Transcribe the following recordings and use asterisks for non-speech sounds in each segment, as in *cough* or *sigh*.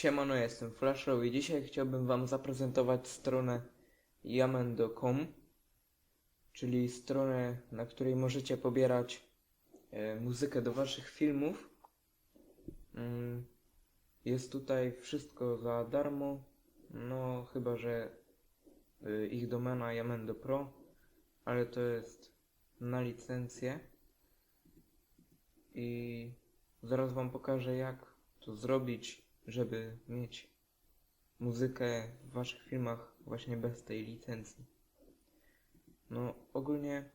Siemano, jestem Flashow i dzisiaj chciałbym Wam zaprezentować stronę yamendo.com, czyli stronę, na której możecie pobierać e, muzykę do Waszych filmów. Mm, Jest tutaj wszystko za darmo, no chyba, że y, ich domena Yamendo Pro, ale to jest na licencję. I zaraz Wam pokażę jak to zrobić, żeby mieć muzykę w Waszych filmach właśnie bez tej licencji. No ogólnie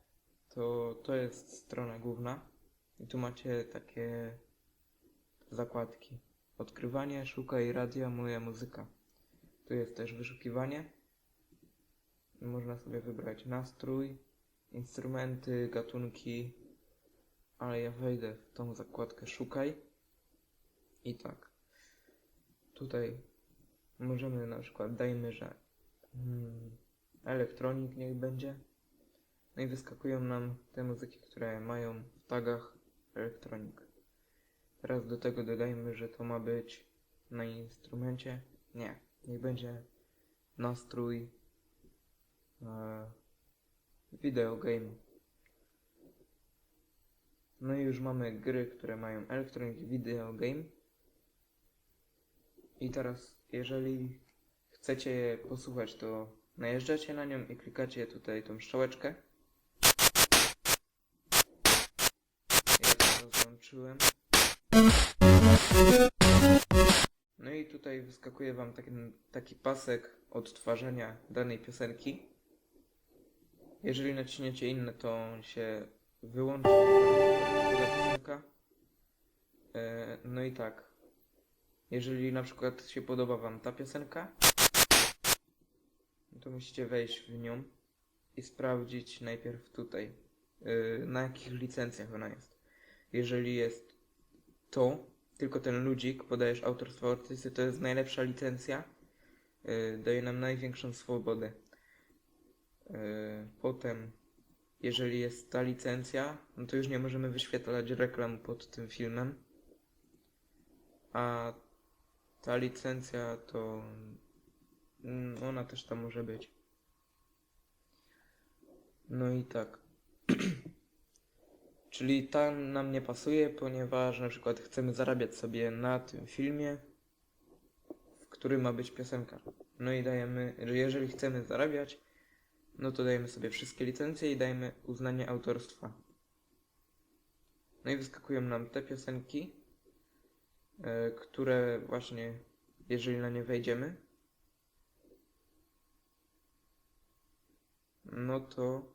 to, to jest strona główna i tu macie takie zakładki. Odkrywanie, szukaj radia, moja muzyka. Tu jest też wyszukiwanie. Można sobie wybrać nastrój, instrumenty, gatunki, ale ja wejdę w tą zakładkę szukaj i tak. Tutaj możemy na przykład dajmy, że hmm, elektronik niech będzie. No i wyskakują nam te muzyki, które mają w tagach elektronik. Teraz do tego dodajmy, że to ma być na instrumencie. Nie, niech będzie nastrój e, video game. No i już mamy gry, które mają Electronic Video Game. I teraz, jeżeli chcecie posłuchać, to najeżdżacie na nią i klikacie tutaj tą strzałeczkę. Ja to rozłączyłem. No i tutaj wyskakuje wam taki, taki pasek odtwarzania danej piosenki. Jeżeli naciśniecie inne, to on się wyłączy. E, No i tak. Jeżeli na przykład się podoba Wam ta piosenka, to musicie wejść w nią i sprawdzić najpierw tutaj, e, na jakich licencjach ona jest. Jeżeli jest to, tylko ten ludzik, podajesz autorstwo artysty, to jest najlepsza licencja, e, daje nam największą swobodę. E, Potem, jeżeli jest ta licencja, no to już nie możemy wyświetlać reklam pod tym filmem. A ta licencja to mm, ona też tam może być. No i tak. *clears throat* Czyli ta nam nie pasuje, ponieważ na przykład chcemy zarabiać sobie na tym filmie, w którym ma być piosenka. No i dajemy, że jeżeli chcemy zarabiać, no to dajemy sobie wszystkie licencje i dajemy uznanie autorstwa. No i wyskakują nam te piosenki, które właśnie, jeżeli na nie wejdziemy, no to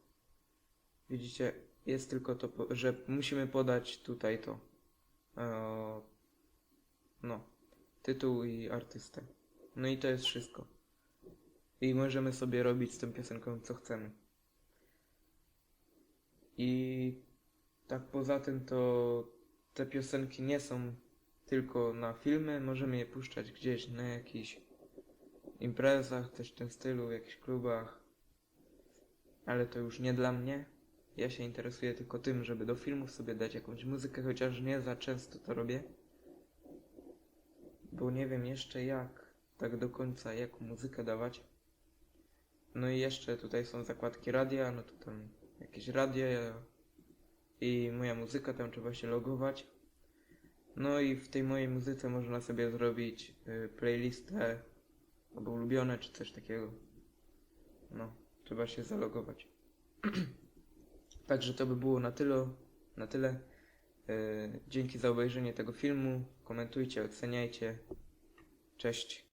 widzicie, jest tylko to, że musimy podać tutaj to. E, no, tytuł i artystę. No i to jest wszystko. I możemy sobie robić z tą piosenką co chcemy. I tak poza tym to te piosenki nie są tylko na filmy, możemy je puszczać gdzieś na jakichś imprezach, też w tym stylu, w jakichś klubach. Ale to już nie dla mnie. Ja się interesuję tylko tym, żeby do filmów sobie dać jakąś muzykę, chociaż nie za często to robię. Bo nie wiem jeszcze jak tak do końca jaką muzykę dawać. No i jeszcze tutaj są zakładki radia, no to tam jakieś radio i moja muzyka, tam trzeba się logować. No i w tej mojej muzyce można sobie zrobić y, playlistę albo ulubione czy coś takiego. No, trzeba się zalogować. *clears throat* Także to by było na tyle. Na tyle. Y, dzięki za obejrzenie tego filmu. Komentujcie, oceniajcie. Cześć.